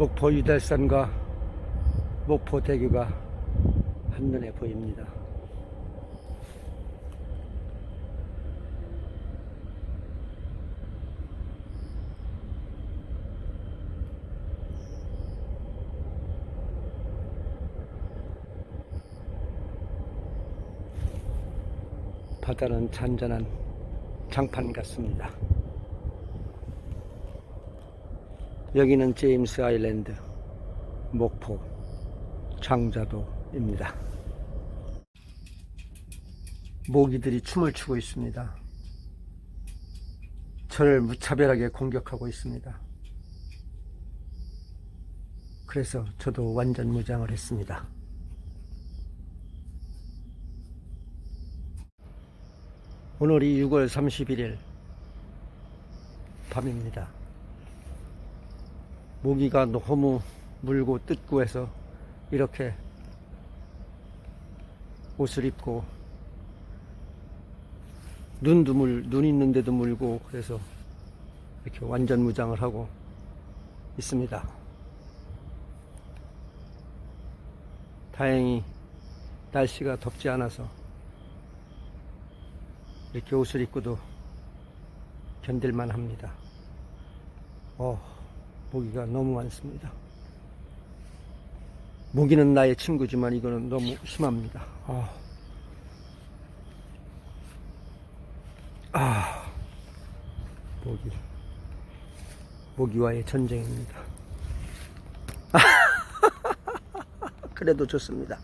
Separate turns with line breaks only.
목포 유달산과 목포 대교가 한눈에 보입니다. 바다는 잔잔한 장판 같습니다. 여기는 제임스 아일랜드 목포 장자도입니다. 모기들이 춤을 추고 있습니다. 저를 무차별하게 공격하고 있습니다. 그래서 저도 완전 무장을 했습니다. 오늘이 6월 31일 밤입니다. 모기가 너무 물고 뜯고 해서 이렇게 옷을 입고 눈도 물, 눈 있는데도 물고 그래서 이렇게 완전 무장을 하고 있습니다. 다행히 날씨가 덥지 않아서 이렇게 옷을 입고도 견딜만 합니다. 어, 모기가 너무 많습니다. 모기는 나의 친구지만 이거는 너무 심합니다. 아, 아 모기. 모기와의 전쟁입니다. 그래도 좋습니다.